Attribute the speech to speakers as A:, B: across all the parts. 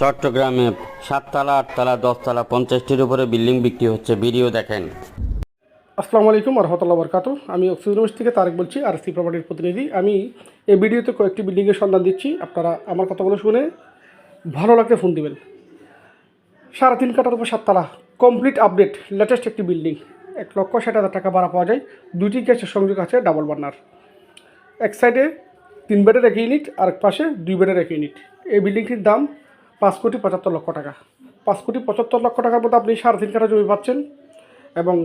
A: চট্টগ্রামে সাততলা, আটতলা, দশতলা, পঞ্চাশটির উপরে বিল্ডিং বিক্রি হচ্ছে। ভিডিও দেখেন।
B: আসসালামু আলাইকুম রহমতুল্লাহ বরকাত। আমি অক্সিজেন থেকে তারেক বলছি, আর সি প্রপার্টির প্রতিনিধি। আমি এই ভিডিওতে কয়েকটি বিল্ডিংয়ের সন্ধান দিচ্ছি। আপনারা আমার কথাগুলো শুনে ভালো লাগলে ফোন দিবেন। সাড়ে তিন কাটার উপর সাততলা। কমপ্লিট আপডেট লেটেস্ট একটি বিল্ডিং। এক লক্ষ ষাট হাজার টাকা ভাড়া পাওয়া যায়। দুইটি গ্যাসের সংযোগ আছে ডাবল বার্নার এক সাইডে তিন বেডের এক ইউনিট আর এক পাশে দুই বেডের এক ইউনিট এই বিল্ডিংটির দাম পাঁচ কোটি পঁচাত্তর লক্ষ টাকা। পাঁচ কোটি পঁচাত্তর লক্ষ টাকার মধ্যে আপনি সাড়ে তিন কাঠা জমি পাচ্ছেন এবং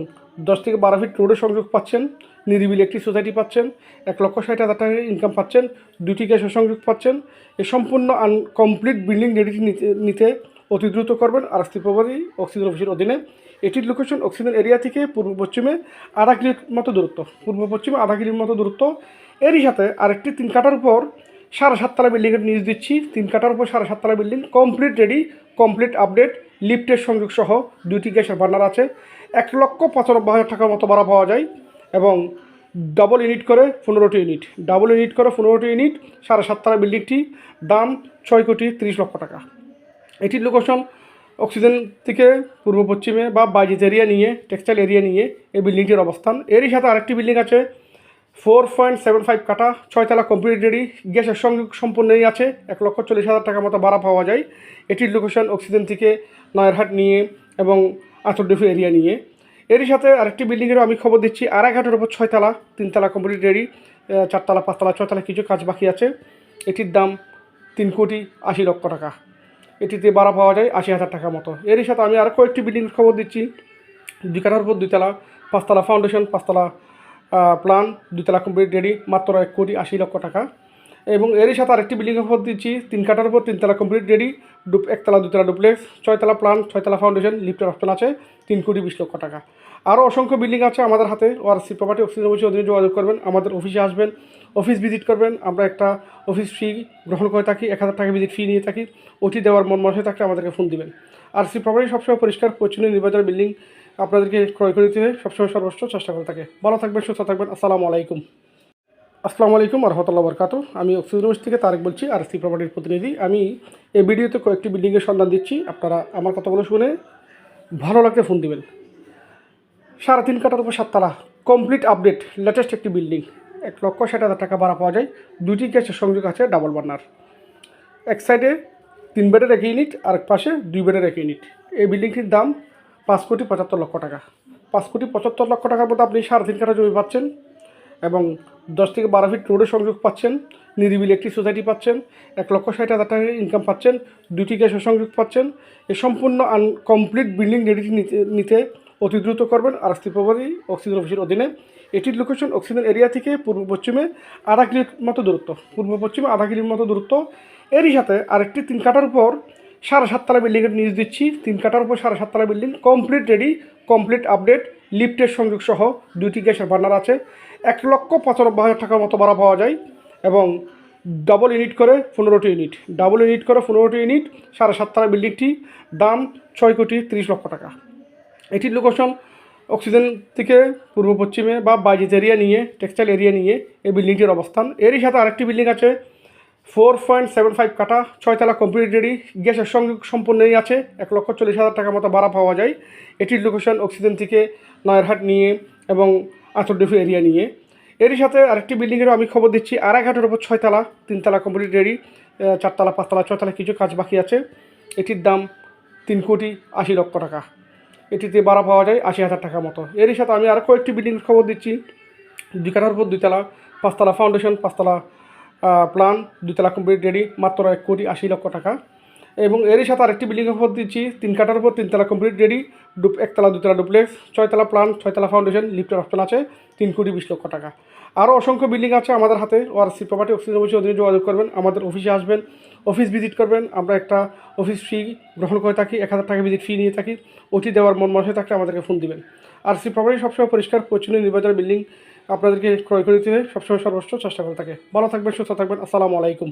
B: দশ থেকে বারো ফিট রোডের সংযোগ পাচ্ছেন, নিরিবিলি একটি সোসাইটি পাচ্ছেন, এক লক্ষ ষাট হাজার টাকা ইনকাম পাচ্ছেন, দুটি গ্যাসের সংযোগ পাচ্ছেন। এই সম্পূর্ণ আন কমপ্লিট বিল্ডিং রেডি নিতে অতি দ্রুত করবেন আর স্থিপ্রবাদী অক্সিজেন অফিসের অধীনে। এটির লোকেশন অক্সিজেন এরিয়া থেকে পূর্ব পশ্চিমে আধা কিলোর মতো দূরত্ব। পূর্ব পশ্চিমে আধা কিলোর মতো দূরত্ব। এরই সাথে আরেকটি তিন কাটার উপর সাড়ে সাততলা বিল্ডিংয়ের নিউজ দিচ্ছি। তিন কাটার উপর সাড়ে সাততলা building complete ready complete update লিফটের সংযোগ সহ দুইটি গ্যাসের বার্নার আছে। এক লক্ষ পঁচানব্বই হাজার টাকার মতো ভাড়া পাওয়া যায় এবং ডাবল ইউনিট করে পনেরোটি ইউনিট ডাবল ইউনিট করে পনেরোটি ইউনিট সাড়ে সাততলা বিল্ডিংটি দাম ছয় কোটি তিরিশ লক্ষ টাকা। এটির লোকেশন অক্সিজেন থেকে পূর্ব পশ্চিমে বা বাইজিত এরিয়া নিয়ে টেক্সটাইল এরিয়া নিয়ে এই বিল্ডিংটির অবস্থান। এরই সাথে আরেকটি বিল্ডিং আছে ফোর পয়েন্ট সেভেন ফাইভ কাটা ছয়তলা কমপ্লিট রেডি গ্যাসের সংযোগ সম্পূর্ণই আছে, এক লক্ষ চল্লিশ হাজার টাকার মতো ভাড়া পাওয়া যায়। এটির লোকেশন অক্সিজেন থেকে নয়ারহাট নিয়ে এবং আতরডেফু এরিয়া নিয়ে। এরই সাথে আরেকটি বিল্ডিংয়েরও আমি খবর দিচ্ছি আড়াইঘাটের উপর ছয়তলা তিনতলা কমপ্লিট রেডি চারতলা পাঁচতলা ছয়তলা কিছু কাজ বাকি আছে। এটির দাম তিন কোটি আশি লক্ষ টাকা। এটিতে ভাড়া পাওয়া যায় আশি হাজার টাকা মতো। এরই সাথে আমি আরও কয়েকটি বিল্ডিং খবর দিচ্ছি, দুই কাঠার উপর দুইতলা পাঁচতলা ফাউন্ডেশন পাঁচতলা প্লান দুইতলা কমপ্লিট রেডি মাত্র এক কোটি আশি লক্ষ টাকা। এবং এরই সাথে আরেকটি বিল্ডিং খবর দিচ্ছি, তিন কাটার উপর তিনতলা কমপ্লিট রেডি ডুপ একতলা দুতলা ডুপ্লেক্স ছয়তলা প্লান ছয়তলা ফাউন্ডেশন লিফটের অপশন আছে, তিন কোটি বিশ লক্ষ টাকা। আরও অসংখ্য বিল্ডিং আছে আমাদের হাতে ওআরসি প্রপার্টি অফিসের অফিসে অধীনে যোগাযোগ করবেন, আমাদের অফিসে আসবেন অফিস ভিজিট করবেন, আমরা একটা অফিস ফি গ্রহণ করে থাকি, এক হাজার টাকা ভিজিট ফি নিয়ে থাকি ওটি দেওয়ার মন মনে থাকলে আমাদেরকে ফোন দিবেন। আর সি প্রপার্টি সবসময় পরিষ্কার, পরিচ্ছন্ন নির্বাচন বিল্ডিং আপনাদেরকে ক্রয় করে দিতে সবসময় সর্বোচ্চ চেষ্টা করে থাকে। ভালো থাকবেন, সুস্থ থাকবেন, আসসালামু আলাইকুম। আসসালামু আলাইকুম আর রহমতুল্লাহ বরকাত। আমি অক্সিজেন থেকে তারেক বলছি আর সি প্রপার্টির প্রতিনিধি। আমি এই ভিডিওতে কয়েকটি বিল্ডিংয়ের সন্ধান দিচ্ছি। আপনারা আমার কথাগুলো শুনে ভালো লাগলে ফোন দিবেন। সাড়ে তিন কাটার উপর সাততলা। কমপ্লিট আপডেট লেটেস্ট একটি বিল্ডিং। এক লক্ষ ষাট হাজার টাকা ভাড়া পাওয়া যায়। দুইটি গ্যাসের সংযোগ আছে ডাবল বার্নার এক সাইডে তিন বেডের এক ইউনিট আর এক পাশে দুই বেডের এক ইউনিট এই বিল্ডিংটির দাম পাঁচ কোটি পঁচাত্তর লক্ষ টাকা। পাঁচ কোটি পঁচাত্তর লক্ষ টাকার মধ্যে আপনি সাড়ে তিন কাঠা জমি পাচ্ছেন এবং দশ থেকে বারো ফিট রোডের সংযোগ পাচ্ছেন, নিরিবিলি একটি সোসাইটি পাচ্ছেন, এক লক্ষ ষাট হাজার টাকা ইনকাম পাচ্ছেন, দুটি গ্যাসের সংযোগ পাচ্ছেন। এই সম্পূর্ণ আন কমপ্লিট বিল্ডিং রেডি নিতে অতি দ্রুত করবেন আর স্থিপ্রবাদী অক্সিজেন অফিসের অধীনে। এটির লোকেশন অক্সিজেন এরিয়া থেকে পূর্ব পশ্চিমে আধা কিলোর মতো দূরত্ব, পূর্ব পশ্চিমে আধা কিলোর মতো দূরত্ব। এরই সাথে আরেকটি তিন কাটার উপর সাড়ে সাততলা বিল্ডিংয়ের নিউজ দিচ্ছি। তিন কাটার উপর সাড়ে সাততলা building complete ready complete update লিফটের সংযোগ সহ দুইটি গ্যাসের বার্নার আছে। এক লক্ষ পঁচানব্বই হাজার টাকার মতো ভাড়া পাওয়া যায় এবং ডাবল ইউনিট করে পনেরোটি ইউনিট ডাবল ইউনিট করে পনেরোটি ইউনিট সাড়ে সাততলা বিল্ডিংটি দাম ছয় কোটি তিরিশ লক্ষ টাকা। এটির লোকেশন অক্সিজেন থেকে পূর্ব পশ্চিমে বা বাইজিত এরিয়া নিয়ে টেক্সটাইল এরিয়া নিয়ে এই বিল্ডিংটির অবস্থান। এরই সাথে আরেকটি বিল্ডিং আছে ফোর পয়েন্ট সেভেন ফাইভ কাটা ছয়তলা কমপ্লিট রেডি গ্যাসের সংযোগ সম্পূর্ণই আছে, এক লক্ষ চল্লিশ হাজার টাকার মতো ভাড়া পাওয়া যায়। এটির লোকেশন অক্সিজেন থেকে নয়ারহাট নিয়ে এবং আতরডেফু এরিয়া নিয়ে। এরই সাথে আরেকটি বিল্ডিংয়েরও আমি খবর দিচ্ছি আড়াইঘাটের উপর ছয়তলা তিনতলা কমপ্লিট রেডি চারতলা পাঁচতলা ছয়তলা কিছু কাজ বাকি আছে। এটির দাম তিন কোটি আশি লক্ষ টাকা। এটিতে ভাড়া পাওয়া যায় আশি হাজার টাকার মতো। এরই সাথে আমি আরও কয়েকটি বিল্ডিং খবর দিচ্ছি, দুই কাঠার উপর দুইতলা পাঁচতলা ফাউন্ডেশন পাঁচতলা প্লান দুতলা কমপ্লিট রেডি মাত্র এক কোটি আশি লক্ষ টাকা। এবং এরই সাথে আরেকটি বিল্ডিং খবর দিচ্ছি, তিন কাঠার উপর তিনতলা কমপ্লিট রেডি ডুপ একতলা দুতলা ডুপ্লেক্স ছয়তলা প্লান ছয়তলা ফাউন্ডেশন লিফটের অপশন আছে, তিন কোটি বিশ লক্ষ টাকা। আরও অসংখ্য বিল্ডিং আছে আমাদের হাতে, ওআরসি প্রপার্টি অফিসের অফিসে অধীনে যোগাযোগ করবেন, আমাদের অফিসে আসবেন অফিস ভিজিট করবেন, আমরা একটা অফিস ফি গ্রহণ করে থাকি, এক হাজার টাকা ভিজিট ফি নিয়ে থাকি ওটি দেওয়ার মন মনে থাকলে আমাদেরকে ফোন দিবেন। আর সি প্রপার্টি সবসময় পরিষ্কার পরিচ্ছন্ন নির্বাচন বিল্ডিং আপনাদেরকে ক্রয় করে দিতে সবসময় সর্বোচ্চ চেষ্টা করে থাকে। ভালো থাকবেন, সুস্থ থাকবেন। আসসালামু আলাইকুম।